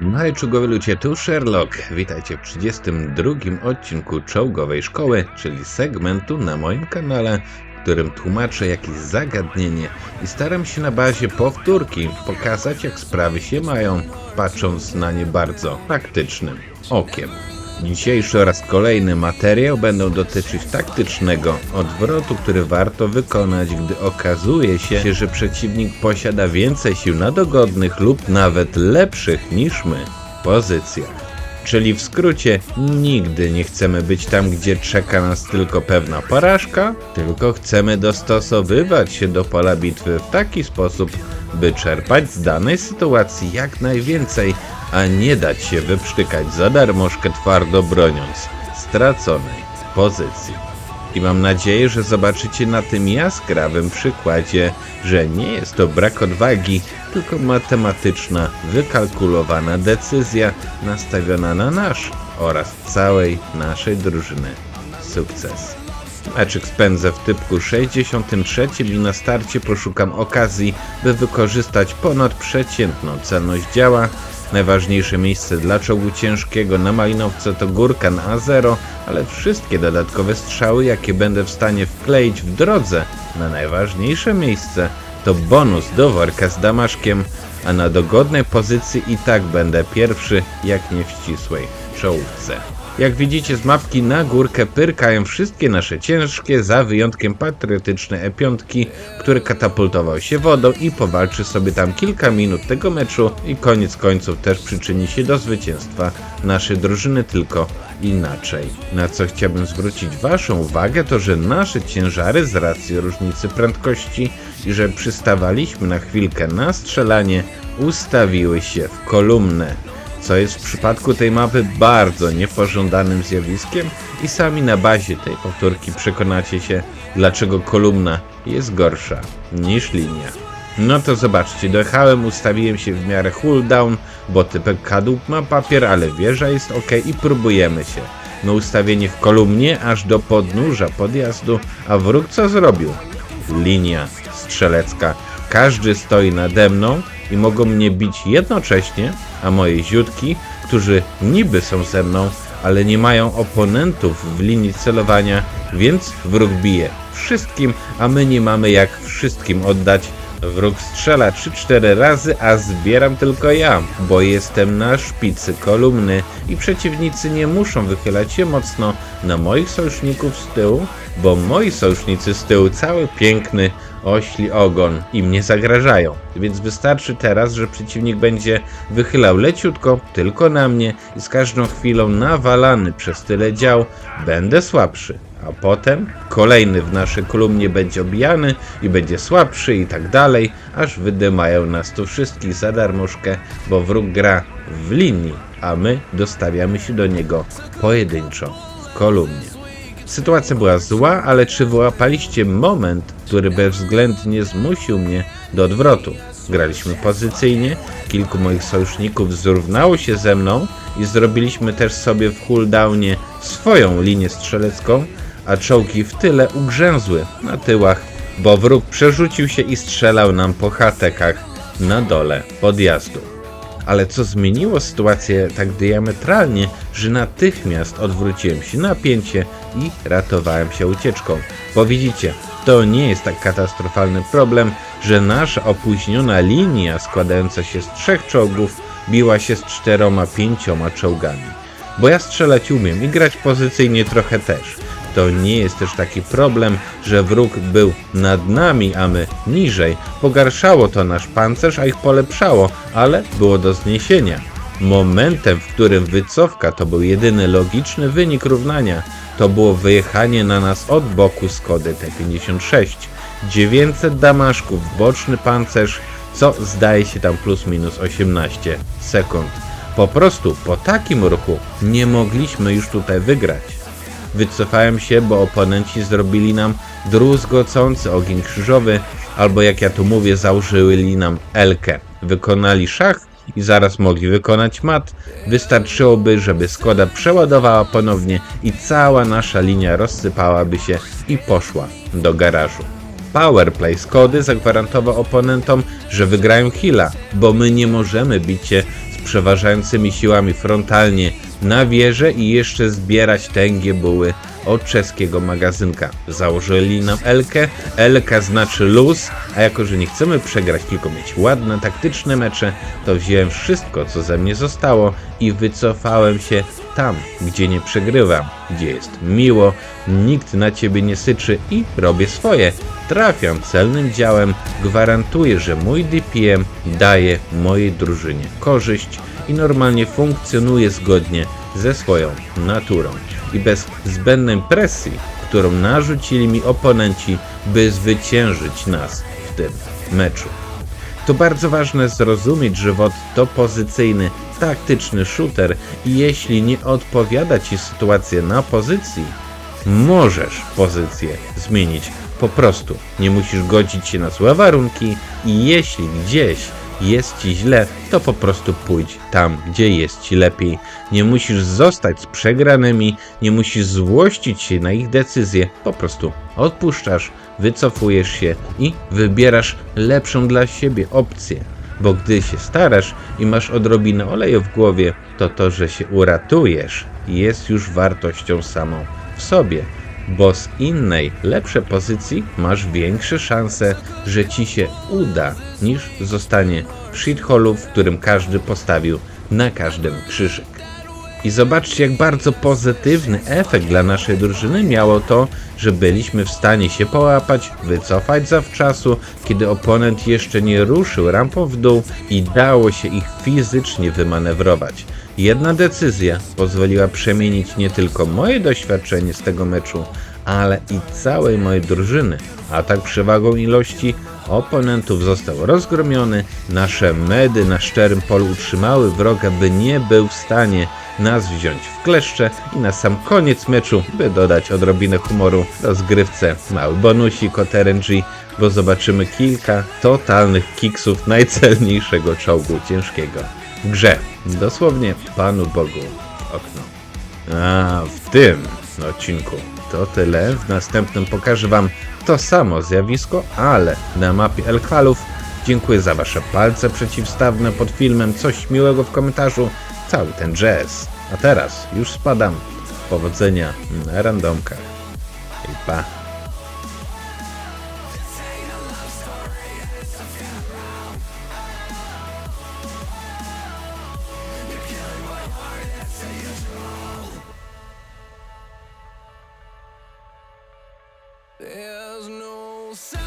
No i ludzie, tu Sherlock. Witajcie w 32 odcinku Czołgowej Szkoły, czyli segmentu na moim kanale, w którym tłumaczę jakieś zagadnienie i staram się na bazie powtórki pokazać jak sprawy się mają, patrząc na nie bardzo praktycznym okiem. Dzisiejszy oraz kolejny materiał będą dotyczyć taktycznego odwrotu, który warto wykonać, gdy okazuje się, że przeciwnik posiada więcej sił na dogodnych lub nawet lepszych niż my pozycjach. Czyli w skrócie, nigdy nie chcemy być tam, gdzie czeka nas tylko pewna porażka, tylko chcemy dostosowywać się do pola bitwy w taki sposób, by czerpać z danej sytuacji jak najwięcej, a nie dać się wyprztykać za darmożkę twardo broniąc straconej pozycji. I mam nadzieję, że zobaczycie na tym jaskrawym przykładzie, że nie jest to brak odwagi, tylko matematyczna, wykalkulowana decyzja nastawiona na nasz oraz całej naszej drużyny sukces. Meczyk spędzę w typku 63 i na starcie poszukam okazji, by wykorzystać ponadprzeciętną celność działa. Najważniejsze miejsce dla czołgu ciężkiego na Malinowce to górka na A0, ale wszystkie dodatkowe strzały, jakie będę w stanie wkleić w drodze na najważniejsze miejsce, to bonus do worka z damaszkiem, a na dogodnej pozycji i tak będę pierwszy, jak nie w ścisłej czołówce. Jak widzicie z mapki na górkę pyrkają wszystkie nasze ciężkie, za wyjątkiem patriotycznej E5, który katapultował się wodą i powalczy sobie tam kilka minut tego meczu i koniec końców też przyczyni się do zwycięstwa naszej drużyny, tylko inaczej. Na co chciałbym zwrócić Waszą uwagę, to że nasze ciężary z racji różnicy prędkości i że przystawaliśmy na chwilkę na strzelanie, ustawiły się w kolumnę co jest w przypadku tej mapy bardzo niepożądanym zjawiskiem i sami na bazie tej powtórki przekonacie się, dlaczego kolumna jest gorsza niż linia. No to zobaczcie, dojechałem, ustawiłem się w miarę cooldown, bo typek kadłub ma papier, ale wieża jest ok i próbujemy się. No ustawienie w kolumnie aż do podnóża podjazdu, a wróg co zrobił? Linia strzelecka. Każdy stoi nade mną i mogą mnie bić jednocześnie, a moje ziutki, którzy niby są ze mną, ale nie mają oponentów w linii celowania, więc wróg bije wszystkim, a my nie mamy jak wszystkim oddać. Wróg strzela 3-4 razy, a zbieram tylko ja, bo jestem na szpicy kolumny i przeciwnicy nie muszą wychylać się mocno na moich sojuszników z tyłu, bo moi sojusznicy z tyłu cały piękny ośli ogon im nie zagrażają. Więc wystarczy teraz, że przeciwnik będzie wychylał leciutko tylko na mnie i z każdą chwilą nawalany przez tyle dział będę słabszy. A potem kolejny w naszej kolumnie będzie obijany i będzie słabszy i tak dalej, aż wydymają nas tu wszystkich za darmożkę, bo wróg gra w linii, a my dostawiamy się do niego pojedynczo w kolumnie. Sytuacja była zła, ale czy wyłapaliście moment, który bezwzględnie zmusił mnie do odwrotu? Graliśmy pozycyjnie, kilku moich sojuszników zrównało się ze mną i zrobiliśmy też sobie w cooldownie swoją linię strzelecką, a czołgi w tyle ugrzęzły na tyłach, bo wróg przerzucił się i strzelał nam po hatekach na dole podjazdu. Ale co zmieniło sytuację tak diametralnie, że natychmiast odwróciłem się napięcie i ratowałem się ucieczką. Bo widzicie, to nie jest tak katastrofalny problem, że nasza opóźniona linia składająca się z trzech czołgów biła się z czteroma, pięcioma czołgami. Bo ja strzelać umiem i grać pozycyjnie trochę też. To nie jest też taki problem, że wróg był nad nami, a my niżej. Pogarszało to nasz pancerz, a ich polepszało, ale było do zniesienia. Momentem, w którym wycofka to był jedyny logiczny wynik równania, to było wyjechanie na nas od boku Skody T56. 900 damaszków, boczny pancerz, co zdaje się tam plus minus 18 sekund. Po prostu po takim ruchu nie mogliśmy już tutaj wygrać. Wycofałem się, bo oponenci zrobili nam druzgocący ogień krzyżowy, albo jak ja tu mówię, założyli nam elkę. Wykonali szach i zaraz mogli wykonać mat. Wystarczyłoby, żeby Skoda przeładowała ponownie i cała nasza linia rozsypałaby się i poszła do garażu. Powerplay Skody zagwarantował oponentom, że wygrają Hilla, bo my nie możemy bić się z przeważającymi siłami frontalnie na wieżę i jeszcze zbierać tęgie buły od czeskiego magazynka. Założyli nam Elkę, Elka znaczy luz, a jako, że nie chcemy przegrać, tylko mieć ładne, taktyczne mecze, to wziąłem wszystko, co ze mnie zostało i wycofałem się tam, gdzie nie przegrywam, gdzie jest miło, nikt na ciebie nie syczy i robię swoje. Trafiam celnym działem, gwarantuję, że mój DPM daje mojej drużynie korzyść i normalnie funkcjonuje zgodnie ze swoją naturą i bez zbędnej presji, którą narzucili mi oponenci, by zwyciężyć nas w tym meczu. To bardzo ważne zrozumieć, że WOD to pozycyjny, taktyczny shooter i jeśli nie odpowiada Ci sytuacja na pozycji, możesz pozycję zmienić. Po prostu nie musisz godzić się na złe warunki i jeśli gdzieś jest Ci źle, to po prostu pójdź tam, gdzie jest Ci lepiej. Nie musisz zostać z przegranymi, nie musisz złościć się na ich decyzje, po prostu odpuszczasz, wycofujesz się i wybierasz lepszą dla siebie opcję. Bo gdy się starasz i masz odrobinę oleju w głowie, to to, że się uratujesz, jest już wartością samą w sobie bo z innej, lepszej pozycji masz większe szanse, że ci się uda, niż zostanie w shitholu, w którym każdy postawił na każdym krzyżyk. I zobaczcie, jak bardzo pozytywny efekt dla naszej drużyny miało to, że byliśmy w stanie się połapać, wycofać zawczasu, kiedy oponent jeszcze nie ruszył rampą w dół i dało się ich fizycznie wymanewrować. Jedna decyzja pozwoliła przemienić nie tylko moje doświadczenie z tego meczu, ale i całej mojej drużyny. Atak przewagą ilości oponentów został rozgromiony, nasze medy na szczerym polu utrzymały wroga, by nie był w stanie nas wziąć w kleszcze i na sam koniec meczu, by dodać odrobinę humoru rozgrywce, mały bonusik od RNG, bo zobaczymy kilka totalnych kiksów najcelniejszego czołgu ciężkiego w grze. Dosłownie Panu Bogu okno. A w tym odcinku to tyle. W następnym pokażę Wam to samo zjawisko, ale na mapie Elkalów. Dziękuję za Wasze palce przeciwstawne pod filmem. Coś miłego w komentarzu. Cały ten jazz. A teraz już spadam. Powodzenia na randomkach. I pa. so